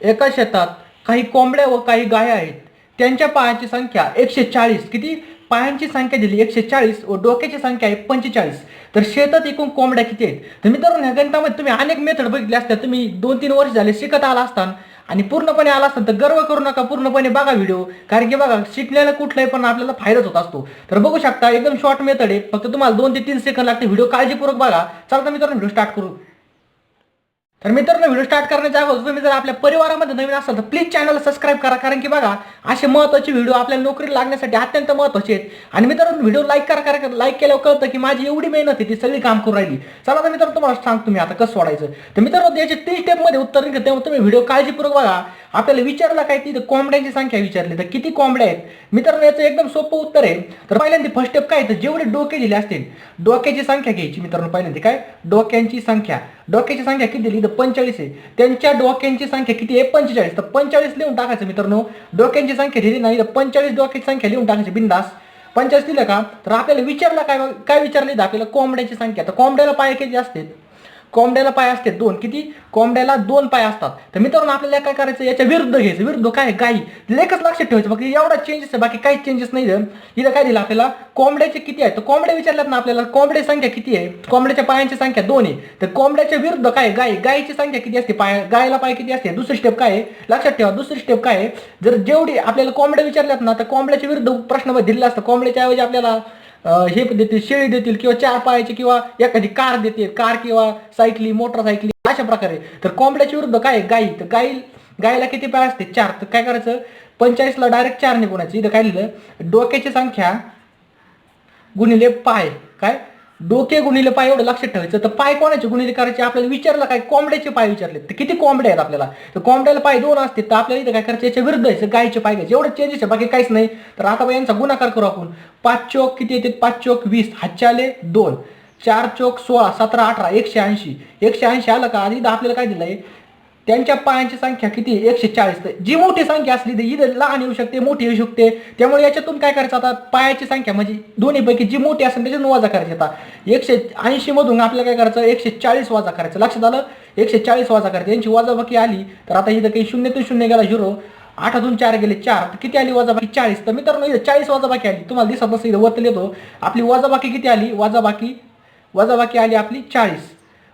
एका शेतात काही कोंबड्या व काही गाय आहेत. त्यांच्या पायांची संख्या एकशे चाळीस किती? पायांची संख्या दिली एकशे चाळीस व डोक्याची संख्या आहे पंचेचाळीस. तर शेतात एकूण कोंबड्या किती आहेत? तर मित्रांनो ह्या गणितामध्ये तुम्ही अनेक मेथड बघितले असतात तुम्ही दोन तीन वर्ष झाले शिकत आला असताना आणि पूर्णपणे आला असताना तर गर्व करू नका पूर्णपणे बघा व्हिडिओ कारण की बघा शिकलेला कुठलाही पण आपल्याला फायदाच होत असतो. तर बघू शकता एकदम शॉर्ट मेथड आहे. फक्त तुम्हाला दोन ते तीन सेकंद लागते व्हिडिओ काळजीपूर्वक बघा. चालता मित्रांनो व्हिडिओ स्टार्ट करू. तर मित्रांनो व्हिडिओ स्टार्ट करण्याच्या अगोदर तुम्ही जर आपल्या परिवारामध्ये नवीन असाल तर प्लीज चॅनल सबस्क्राईब करा कारण की बघा असे महत्त्वाचे व्हिडिओ आपल्या नोकरीला लागण्यासाठी अत्यंत महत्त्वाचे आहेत. आणि मित्रांनो व्हिडिओ लाईक करा कारण लाईक केल्यावर कळतं की माझी एवढी मेहनत आहे ती सगळी काम करून राहिली. चला तर मित्रांनो तुम्हाला सांगतो मी आता कसं सोडायचं. तर मित्रांनो याचे तीन स्टेपमध्ये उत्तर निघतं तेव्हा तुम्ही व्हिडिओ काळजीपूर्वक बघा. आपल्याला विचारला काय तिथं कोंबड्यांची संख्या विचारली. तर किती कोंबड्या आहेत? मित्रांनो याचं एकदम सोपं उत्तर आहे. तर पहिल्यांदा फर्स्ट स्टेप काय तर जेवढे डोके दिले असतील डोक्याची संख्या घ्यायची मित्रांनो पहिल्यांदा. काय? डोक्यांची संख्या. डोक्याची संख्या किती दिली? तर पंचेचाळीस आहे. त्यांच्या डोक्यांची संख्या किती आहे? पंचेचाळीस. तर पंचेचाळीस लिहून टाकायचं मित्रांनो. डोक्यांची संख्या दिली नाही तर पंचेचाळीस डोक्याची संख्या लिहून टाकायची. बिंदास. पंचेचाळीस दिलं का? तर आपल्याला विचारलं काय काय विचारले? आपल्याला कोंबड्याची संख्या. तर कोंबड्याला पाय किती असतील? कोंबड्याला पाय असते दोन. किती? कोंबड्याला दोन पाय असतात. तर मित्रांनो आपल्याला काय करायचं? याच्या विरुद्ध घ्यायचं. विरुद्ध काय? गाई. लेखच लक्षात ठेवायचं. बाकी एवढा चेंजेस आहे. बाकी काही चेंजेस नाही इथं काय दिलं आपल्याला? कोंबड्याचे किती आहे तर कोंबड्या विचारल्यात ना आपल्याला कोंबड्या संख्या किती आहे? कोंबड्याच्या पायांची संख्या दोन आहे. तर कोंबड्याच्या विरुद्ध काय? आहे? गाय गायची संख्या किती असते? पाय गायला पाय किती असते? दुसरी स्टेप काय आहे? लक्षात ठेवा. दुसरी स्टेप काय आहे? जर जेवढी आपल्याला कोंबड्या विचारल्यात ना तर कोंबड्याच्या विरुद्ध प्रश्न दिलेला असतं. कोंबड्याच्या ऐवजी आपल्याला हे देतील शेळी देतील किंवा चार पायाची किंवा एखादी कार देतील कार किंवा सायकली मोटरसायकली अशा प्रकारे. तर कोंबड्याच्या विरुद्ध काय गाई. तर गाई गायला किती पाय असते चार. तर काय करायचं? पंचाळीसला डायरेक्ट चार निघूनायचं इथं काय लिहिलं? डोक्याची संख्या गुणिले पाय. काय? डोके गुणिले पाय एवढं लक्षात ठेवायचं. तर पाय कोणाचे गुणिले करायचे? आपल्याला विचारलं काय? कोंबड्याचे पाय विचारले. तर किती कोंबड्या आहेत आपल्याला? तर कोंबड्याला पाय दोन असतील तर आपल्याला इथं काय करायचं? याच्या विरुद्ध यायचं गायचे पाय घ्यायचे. एवढं चेंजेस आहे. बाकी काहीच नाही. तर आता यांचा गुणाकार करू आपण. पाच चोक किती येते? पाच चोक वीस. हातचे दोन. चार चोक सोळा सतरा अठरा एकशे ऐंशी. एकशे ऐंशी आलं का? आधी इथं आपल्याला काय दिलंय? त्यांच्या पायांची संख्या किती? एकशे चाळीस. तर जी मोठी संख्या असली तर इथं लहान येऊ शकते मोठी येऊ शकते. त्यामुळे याच्यातून काय करायचं आता? पायाची संख्या म्हणजे दोन्हीपैकी जी मोठी असेल त्याच्यातून वजा करायची आता. एकशे ऐंशी मधून आपल्याला काय करायचं? एकशे चाळीस वजा करायचं. लक्षात आलं? एकशे चाळीस वजा करायचं. यांची वजाबाकी आली तर आता इथं काही शून्य ते शून्य गेला झिरो. आठातून चार गेले चार. तर किती आली वजाबाकी? चाळीस. तर मित्रांनो इथं चाळीस वजाबाकी आली. तुम्हाला दिसत नसेल इथं वरती येतो आपली वजाबाकी किती आली? वजाबाकी वजाबाकी आली आपली चाळीस.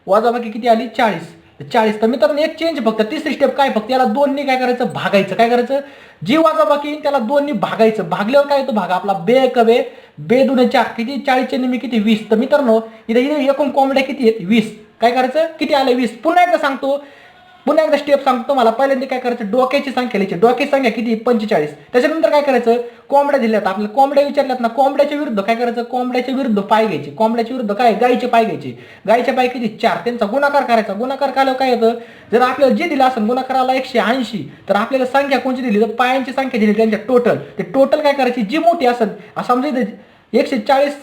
वजाबाकी किती आली? चाळीस. चाळीस तर मित्रांनो एक चेंज फक्त. तिसरी स्टेप काय? फक्त याला दोननी काय करायचं? भागायचं. काय करायचं? जी वजाबाकी येईल त्याला दोननी भागायचं. भागल्यावर काय येतो भाग आपला बे कवे बे दोन चार. किती? चाळीसच्या नेहमी किती? वीस. तर मित्रांनो इथे इथे एकूण कोंबड्या किती आहेत? वीस. काय करायचं? किती आले? वीस. पुन्हा एकदा सांगतो. पुन्हा एकदा स्टेप सांगतो तुम्हाला. पहिल्यांदा काय करायचं? डोक्याची संख्या लिहायची. डोक्याची संख्या किती? पंचेचाळीस. त्याच्यानंतर काय करायचं? कोंबड्या दिल्यात आपल्याला कोंबड्या विचारल्यात ना कोंबड्याच्या विरुद्ध काय करायचं? कोंबड्याच्या विरुद्ध पाय घ्यायचे. कोंबड्याच्या विरुद्ध काय? गायीचे पाय घ्यायचे. गायीचे पाय किती? चार. त्यांचा गुणाकार करायचा. गुणाकार केल्यावर काय येतं? जर आपल्याला जे दिलं असेल गुणाकाराला एकशे ऐंशी तर आपल्याला संख्या कोणती दिली? तर पायांची संख्या दिली त्यांच्या टोटल ते टोटल काय करायची? जी मोठी असेल. समजा इथे एकशे चाळीस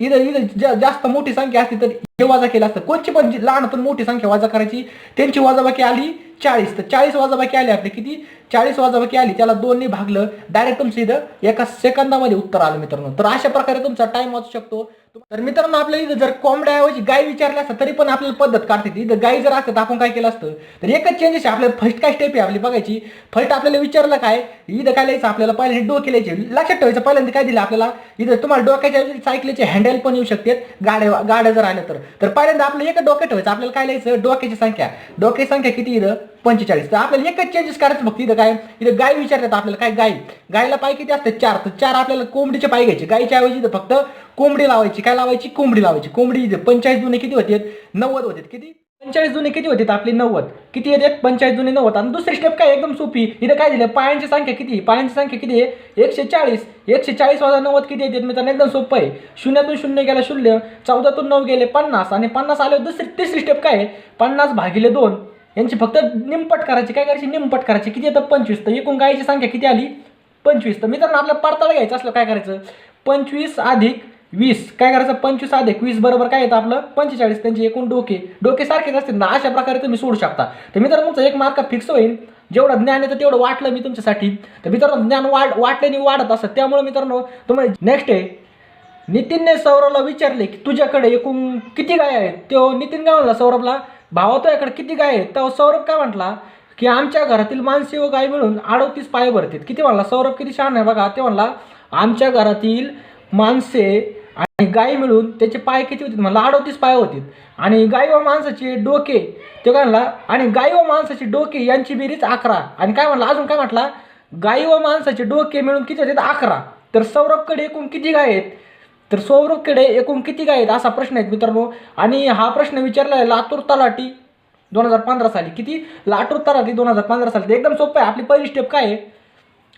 इथं इथं जास्त मोठी संख्या असती तर हे वाजा केला असतं. कोणची पण लहान लहानातून मोठी संख्या वाजा करायची त्यांची वाजाबाकी आली चाळीस. तर चाळीस वाजाबाकी आली आपली किती? चाळीस वाजाबाकी आली. त्याला दोनने भागलं. डायरेक्ट तुमचं इथं एका सेकंदामध्ये उत्तर आलं मित्रांनो. तर अशा प्रकारे तुमचा टाइम वाचू शकतो. तर मित्रांनो आपल्याला इथं जर कोंबड्याऐवजी गाय विचारल्या असतं तरी पण आपल्याला पद्धत काढते ती. इथं गाय जर असतं तर आपण काय केलं असतं तर एकच चेंजेस आहे आपल्याला फर्स्ट काय स्टेप आहे आपली बघायची. फर्स्ट आपल्याला विचारलं काय इथं काय लिहायचं आपल्याला पहिल्यांदा डोके लिहायचे. लक्षात ठेवायचं पहिल्यांदा काय दिलं आपल्याला? इथं तुम्हाला डोक्याच्या सायकलीचे हँडल पण येऊ शकतात. गाड्या गाड्या जर आल्या तर. पहिल्यांदा आपलं एक डोक्यात ठेवायचं. आपल्याला काय लिहायचं? डोक्याची संख्या. डोक्याची संख्या किती इथं? पंचेचाळीस. तर आपल्याला एकच चेंजेस करायचं फक्त इथं काय? इथं गाय विचारतात आपल्याला काय गाय? गायला पाय किती असतात? चार. तर चार आपल्याला कोंबडीचे पाय घ्यायचे. गायच्या ऐवजी इथं फक्त कोंबडी लावायची. काय लावायची? कोंबडी लावायची. कोंबडी इथे पंचाळीस जुने किती होते? नव्वद होते. किती? पंचाळीस जुने किती होते? आपली नव्वद. किती येते? पंचाळीस जुने नव्वद. आणि दुसरी स्टेप काय? एकदम सोपी. इथं काय दिलं? पायांची संख्या किती? पायांची संख्या किती आहे? एकशे चाळीस. एकशे चाळीस वाजा नव्वद किती येते? मित्रांनो एकदम सोपं आहे. शून्यातून शून्य गेला शून्य. चौदातून नऊ गेले पन्नास. आणि पन्नास आले दुसरी तिसरी स्टेप काय आहे? पन्नास भागिले दोन. यांची फक्त निमपट करायची काय करायची? निमपट करायची. किती येतं? पंचवीस. तर एकूण गायची संख्या किती आली? पंचवीस. तर मित्रांनो आपल्याला पडताळा घ्यायचं असलं काय करायचं? पंचवीस अधिक वीस. काय करायचं? पंचवीस अधिक वीस बरोबर काय येतं आपलं? पंचेचाळीस. त्यांचे एकूण डोके. डोके सारखेच असतील. ना अशा प्रकारे तुम्ही सोडू शकता. तर मित्रांनो तुमचा एक मार्क फिक्स होईल. जेवढं ज्ञान येतं तेवढं वाटलं मी तुमच्यासाठी. तर मित्रांनो ज्ञान वाढ वाटल्याने वाढत असतं त्यामुळे मित्रांनो तुम्हाला नेक्स्ट आहे. नितीनने सौरभला विचारले की तुझ्याकडे एकूण किती गाय आहेत? तो नितीन काय म्हणला? सौरभला भावा तो याकडे किती गाय आहेत? तर सौरभ काय म्हटला? की आमच्या घरातील माणसे व गाय मिळून अडोतीस पाय भरतात. किती म्हणला? सौरभ किती छान आहे बघा. ते म्हणला आमच्या घरातील माणसे आणि गाय मिळून त्याचे पाय किती होते म्हणला अडोतीस पाय होते आणि गाय व माणसाचे डोके ते काय म्हणला आणि गाय व माणसाचे डोके यांची बेरीज अकरा. आणि काय म्हणला? अजून काय म्हटला? गाई व माणसाचे डोके मिळून किती होते अकरा. तर सौरभकडे एकूण किती गाय आहेत? तर सौरभकडे एकूण किती गाय आहेत असा प्रश्न आहे मित्रांनो. आणि हा प्रश्न विचारला आहे लातूर तलाठी दोन हजार पंधरा साली. किती? लातूर तलाठी दोन हजार पंधरा साली. एकदम सोपं आहे. आपली पहिली स्टेप काय आहे?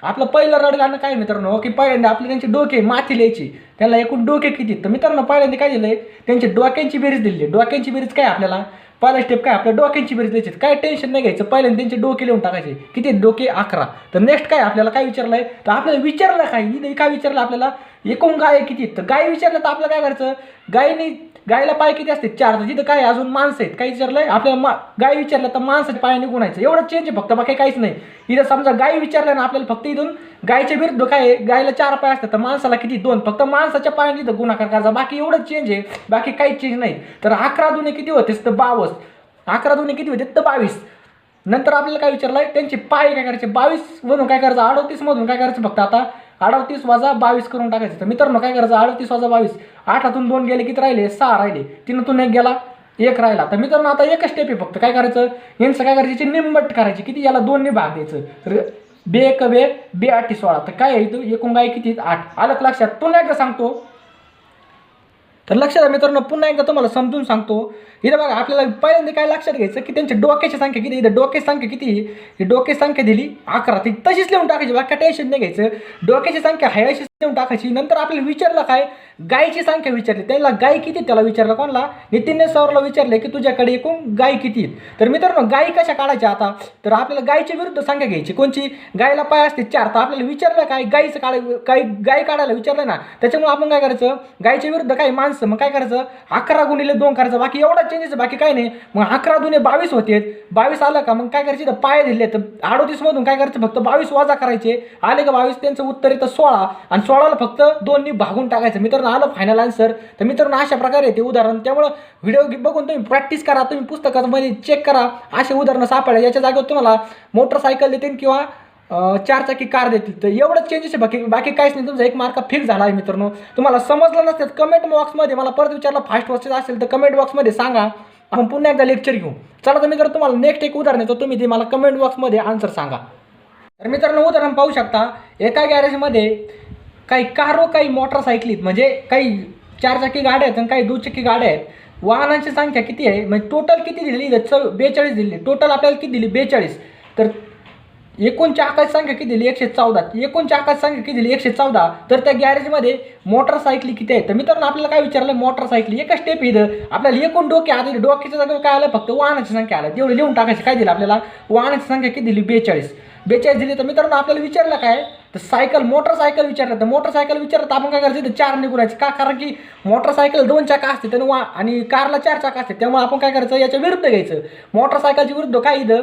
आपलं पहिलं रडगाणं काय मित्रांनो? की पहिल्यांदा आपले त्यांचे डोके माथी लिहायची. त्याला एकूण डोके किती तर मित्रांनो पहिल्यांदा काय दिलंय? त्यांची डोक्यांची बेरीज दिली डोक्यांची बेरीज काय आपल्याला? पहिला स्टेप काय? आपल्या डोक्यांची बेरीज द्यायची काय टेन्शन नाही घ्यायचं. पहिल्यांदा त्यांचे डोके लिहून टाकायचे. किती डोके अकरा. तर नेक्स्ट काय? आपल्याला काय विचारलंय? तर आपल्याला विचारलं काय? इथे काय विचारलं आपल्याला? एकूण गाय किती तर गाय विचारलं तर आपल्याला काय करायचं? गायने गायला पाय किती असते? चार. तर तिथं काय अजून माणसं आहेत. काय विचारलंय? आपल्याला मा गाय विचारलं तर माणसाच्या पाय निघून यायचं एवढं चेंज आहे फक्त बाकी काहीच नाही. इथं समजा गाय विचारलं ना आपल्याला फक्त इथून गायच्या विरुद्ध काय आहे? गायला चार पाय असतात तर माणसाला किती? दोन. फक्त माणसाच्या पायाने इथं गुणाकार करायचा बाकी एवढं चेंज आहे बाकी काहीच चेंज नाही. तर अकरा दुने किती होतेस तर बावस अकरा दुने किती होते? तर बावीस. नंतर आपल्याला काय विचारलंय? त्यांचे पाय काय करायचे? बावीस वरून काय करायचं? अडोतीस मधून काय करायचं? फक्त आता अडतीस वाजा बावीस करून टाकायचं. तर मित्रांनो काय करायचं? अडतीस वाजा बावीस. आठातून दोन गेले किती राहिले? सहा राहिले. तीनातून एक गेला एक राहिला. तर मित्रांनो आता एकच स्टेप आहे फक्त. काय करायचं? यांचं काय करायची? निंबट करायची. किती? याला दोनने भाग द्यायचं. तर बे एक बे बे आठी सोळा. तर काय आहे इथं? एकूण गाय किती? आठ. आलं लक्षात. पुन्हा एकदा सांगतो. तर लक्षात द्या मित्रांनो पुन्हा एकदा तुम्हाला समजून सांगतो. इथं बघा आपल्याला पहिल्यांदा काय लक्षात घ्यायचं की त्यांची डोक्याची संख्या किती इथं डोक्याची संख्या किती? ही डोक्याची संख्या दिली अकरा. ती तशीच लिहून टाकायची बाकी टेन्शन नाही घ्यायचं. डोक्याची संख्या हाय अशी देऊन टाकायची. नंतर आपल्याला विचारलं काय? गायची संख्या विचारली. त्याला गाय किती त्याला विचारलं कोणाला? नितीनने सौरला विचारले की तुझ्याकडे एकूण गाय किती आहेत? तर मित्रांनो गाय कशा काढायच्या आता? तर आपल्याला गायच्या विरुद्ध संख्या घ्यायची. कोणची? गायला पाय असते चार. तर आपल्याला विचारलं काय? गायचं काढाय गाय गाय काढायला विचारलं ना? त्याच्यामुळे आपण काय करायचं? गायच्या विरुद्ध काही माणसं मग काय करायचं? अकरा गुणिले दोन करायचं. बाकी एवढा चेंजेस बाकी काय नाही. मग अकरा दुने बावीस होते. बावीस आलं का? मग काय करायचे? तर पाय दिले. तर अडोतीसमधून काय करायचं? फक्त बावीस वाजा करायचे. आले का बावीस? त्यांचं उत्तर येतं सोळा. आणि सोळाला फक्त दोन्ही भागून टाकायचं. मित्रांनो आलं फायनल आन्सर तर मित्रांनो अशा प्रकारे ते उदाहरण त्यामुळं व्हिडिओ बघून तुम्ही प्रॅक्टिस करा तुम्ही पुस्तकामध्ये चेक करा असे उदाहरणं सापडा याच्या जागेवर तुम्हाला मोटरसायकल देतील किंवा चारचाकी कार देतील. तर एवढंच चेंजेस आहे बाकी बाकी काहीच नाही. तुमचा एक मार्क फिक्स झाला आहे मित्रांनो. तुम्हाला समजलं नसतं कमेंट बॉक्समध्ये मला परत विचारलं फास्ट वाचत असेल तर कमेंट बॉक्समध्ये सांगा. आपण पुन्हा एकदा लेक्चर घेऊ. चला तर मित्र तुम्हाला नेक्स्ट एक उदाहरण येतो तुम्ही ते मला कमेंट बॉक्समध्ये आन्सर सांगा. तर मित्रांनो उदाहरण पाहू शकता. एका गॅरेजमध्ये काही कार व काही मोटरसायकलीत म्हणजे काही चारचाकी गाड्या आहेत आणि काही दुचाकी गाड्या आहेत. वाहनांची संख्या किती आहे? म्हणजे टोटल किती दिली इथं चौ बेचाळीस दिली टोटल आपल्याला किती दिली? बेचाळीस. तर एकूण चाकाची संख्या किती दिली? एकशे चौदा. एकूण चाकाची संख्या किती दिली? एकशे चौदा. तर त्या गॅरेजमध्ये मोटरसायकली किती आहेत? तर मित्रांनो आपल्याला काय विचारलं? मोटरसायकली. एका स्टेप इथं. आपल्याला एकूण डोके आधी डोक्याच्या जागेवर काय आलं? फक्त वाहनाची संख्या आलं. तेवढं लिहून टाकायचं. काय दिलं आपल्याला? वाहनाची संख्या किती दिली? बेचाळीस. बेचाळीस दिली. तर मित्रांनो आपल्याला विचारलं काय? तर सायकल मोटरसायकल विचारलं. तर मोटरसायकल विचारलं तर आपण काय करायचं? तर चार निघून का? कारण की मोटरसायकल दोन चाका असते त्यानं वा आणि कारला चार चाका असते. त्यामुळे आपण काय करायचं? याच्या विरुद्ध घ्यायचं. मोटरसायकलच्या विरुद्ध काय इथं?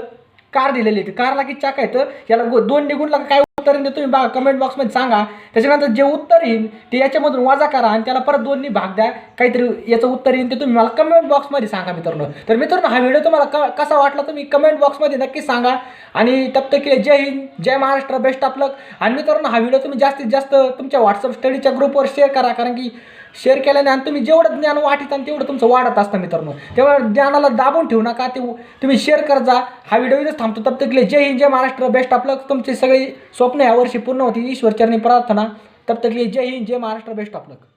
कार दिलेली आहे. कारला किती चाक आहेत? याला गो- दोन निघून लागा काय उत्तर येईल ते तुम्ही बा कमेंट बॉक्समध्ये सांगा. त्याच्यानंतर जे उत्तर येईल ते याच्यामधून वाजा करा आणि त्याला परत दोन्ही भाग द्या. काहीतरी याचं उत्तर येईल ते तुम्ही मला कमेंट बॉक्समध्ये सांगा मित्रांनो. तर मित्रांनो हा व्हिडिओ तुम्हाला क कसा वाटला तुम्ही कमेंट बॉक्समध्ये नक्की सांगा. आणि तब तक जय हिंद जय महाराष्ट्र बेस्ट ऑफ लक आणि मित्रांनो हा व्हिडिओ तुम्ही जास्तीत जास्त तुमच्या व्हॉट्सअप स्टडीच्या ग्रुपवर शेअर करा. कारण की शेअर केल्याने आणि तुम्ही जेवढं ज्ञान वाटत आणि तेवढं तुमचं वाढत असतं मित्रांनो. तेव्हा ज्ञानाला दाबून ठेवू नका ते तुम्ही शेअर करत जा हा व्हिडिओ इथंच थांबतो. तब तक जय हिंद जय महाराष्ट्र बेस्ट ऑफ लक सगळे सो स्वप्न यावर्षी पूर्ण होती. ईश्वरचरणी प्रार्थना. तब तक लिए जय हिंद जय महाराष्ट्र बेस्ट ऑफ लक